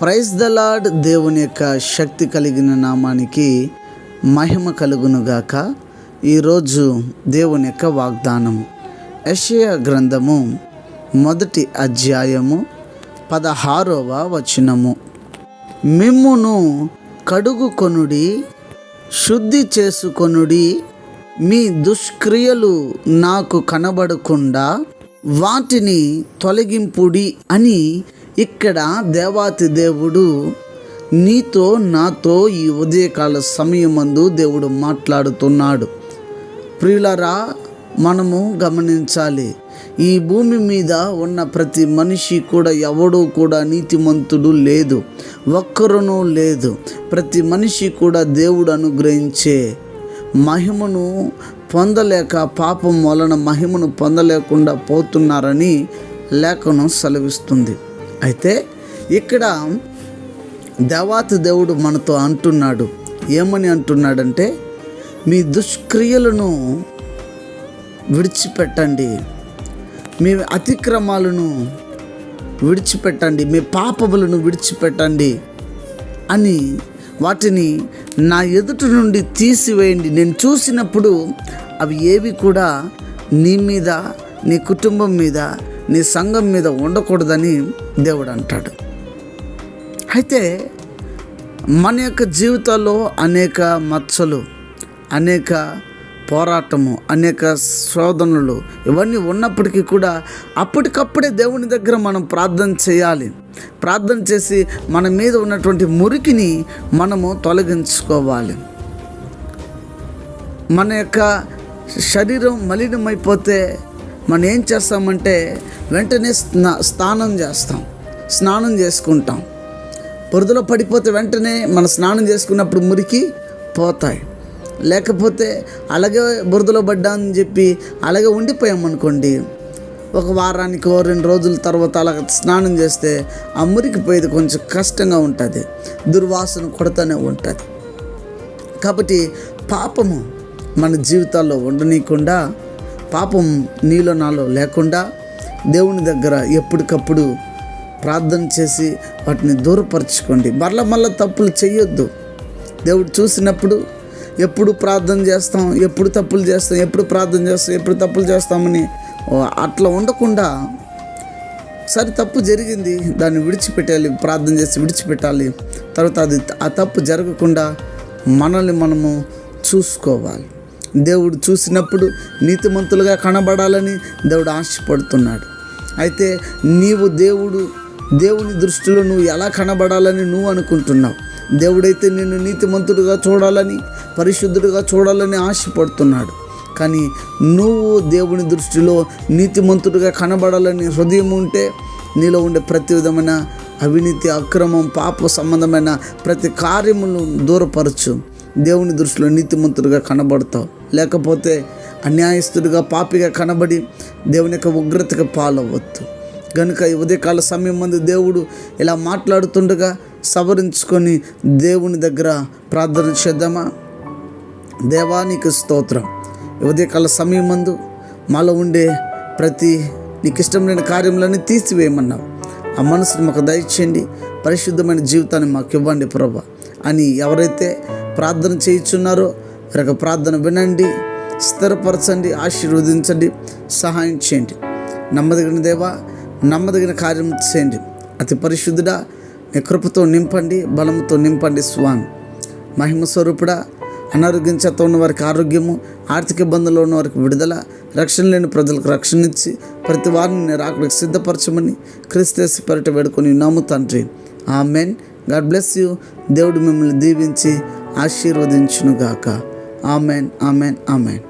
Praise the lord దేవుని యొక్క శక్తి కలిగిన నామానికి మహిమ కలుగునుగాక. ఈరోజు దేవుని యొక్క వాగ్దానము యషయా గ్రంథము మొదటి అధ్యాయము పదహారవ వచనము. మిమ్మును కడుగుకొనుడి శుద్ధి చేసుకొనుడి మీ దుష్క్రియలు నాకు కనబడకుండా వాటిని తొలగింపుడి అని ఇక్కడ దేవాతి దేవుడు నీతో నాతో ఈ ఉదయకాల సమయమందు దేవుడు మాట్లాడుతున్నాడు. ప్రియులరా మనము గమనించాలి ఈ భూమి మీద ఉన్న ప్రతి మనిషి కూడా ఎవడూ కూడా నీతిమంతుడు లేదు ఒక్కరునూ లేదు. ప్రతి మనిషి కూడా దేవుడు అనుగ్రహించే మహిమను పొందలేక పాపం వలన మహిమను పొందలేకుండా పోతున్నారని లేఖనం సెలవిస్తుంది. అయితే ఇక్కడ దేవాతి దేవుడు మనతో అంటున్నాడు. ఏమని అంటున్నాడంటే మీ దుష్క్రియలను విడిచిపెట్టండి. మీ అతిక్రమాలను విడిచిపెట్టండి. మీ పాపములను విడిచిపెట్టండి అని వాటిని నా ఎదుటి నుండి తీసివేయండి. నేను చూసినప్పుడు అవి ఏవి కూడా నీ మీద నీ కుటుంబం మీద నీ సంఘం మీద ఉండకూడదని దేవుడు అంటాడు. అయితే మన యొక్క జీవితాల్లో అనేక మచ్చలు అనేక పోరాటము అనేక శోధనలు ఇవన్నీ ఉన్నప్పటికీ కూడా అప్పటికప్పుడే దేవుని దగ్గర మనం ప్రార్థన చేయాలి. ప్రార్థన చేసి మన మీద ఉన్నటువంటి మురికిని మనము తొలగించుకోవాలి. మన యొక్క శరీరం మలినమైపోతే మనం ఏం చేస్తామంటే వెంటనే స్నా స్నానం చేస్తాం. స్నానం చేసుకుంటాం. బురదలో పడిపోతే వెంటనే మన స్నానం చేసుకున్నప్పుడు మురికి పోతాయి. లేకపోతే అలాగే బురదలో పడ్డా అని చెప్పి అలాగే ఉండిపోయామనుకోండి ఒక వారానికి రెండు రోజుల తర్వాత అలా స్నానం చేస్తే ఆ మురికి పోయేది కొంచెం కష్టంగా ఉంటుంది. దుర్వాసన కొడతానే ఉంటుంది. కాబట్టి పాపము మన జీవితాల్లో ఉండనీయకుండా పాపం నీలో నాలో లేకుండా దేవుని దగ్గర ఎప్పటికప్పుడు ప్రార్థన చేసి వాటిని దూరపరచుకోండి. మరల మళ్ళీ తప్పులు చేయొద్దు దేవుడు చూసినప్పుడు ఎప్పుడు ప్రార్థన చేస్తాం ఎప్పుడు తప్పులు చేస్తాం ఎప్పుడు ప్రార్థన చేస్తాం ఎప్పుడు తప్పులు చేస్తామని అట్లా ఉండకుండా సరే తప్పు జరిగింది దాన్ని విడిచిపెట్టాలి ప్రార్థన చేసి విడిచిపెట్టాలి. తర్వాత అది ఆ తప్పు జరగకుండా మనల్ని మనము చూసుకోవాలి. దేవుడు చూసినప్పుడు నీతిమంతులుగా కనబడాలని దేవుడు ఆశపడుతున్నాడు. అయితే నీవు దేవుడు దేవుని దృష్టిలో నువ్వు ఎలా కనబడాలని నువ్వు అనుకుంటున్నావు? దేవుడైతే నిన్ను నీతిమంతుడుగా చూడాలని పరిశుద్ధుడుగా చూడాలని ఆశపడుతున్నాడు. కానీ నువ్వు దేవుని దృష్టిలో నీతిమంతుడుగా కనబడాలని హృదయం ఉంటే నీలో ఉండే ప్రతి విధమైన అవినీతి అక్రమం పాప సంబంధమైన ప్రతి కార్యములను దూరపరచు. దేవుని దృష్టిలో నీతిమంతుడిగా కనబడతావు. లేకపోతే అన్యాయస్తుడిగా పాపిగా కనబడి దేవుని యొక్క ఉగ్రతకు పాలవద్దు కనుక ఈ ఉదయకాల సమయం మందు దేవుడు ఇలా మాట్లాడుతుండగా సవరించుకొని దేవుని దగ్గర ప్రార్థన చేద్దామా? దేవానికి స్తోత్రం. ఉదయకాల సమయం మందు మాలో ఉండే ప్రతి నీకు ఇష్టం లేని కార్యములన్నీ తీసివేయమన్నావు. ఆ మనసుని మాకు దయచేయండి. పరిశుద్ధమైన జీవితాన్ని మాకు ఇవ్వండి ప్రభా. అని ఎవరైతే ప్రార్థన చేయించున్నారో. వారి ప్రార్థన వినండి స్థిరపరచండి ఆశీర్వదించండి సహాయం చేయండి. నమ్మదగిన దేవా నమ్మదగిన కార్యం చేయండి. అతి పరిశుద్ధుడా మీ కృపతో నింపండి బలముతో నింపండి స్వామి. మహిమ స్వరూపుడా అనారోగ్యం చేత ఉన్న వారికి ఆరోగ్యము ఆర్థిక ఇబ్బందుల్లో ఉన్న వారికి విడుదల రక్షణ లేని ప్రజలకు రక్షణ ఇచ్చి ప్రతి వారిని రాకుడికి సిద్ధపరచమని క్రిస్తేసి పెరట వేడుకొని నమ్ము తండ్రి. ఆ మెన్ గాడ్ బ్లెస్ యూ. దేవుడు మిమ్మల్ని దీవించి ఆశీర్వదించునుగాక. Amen amen amen.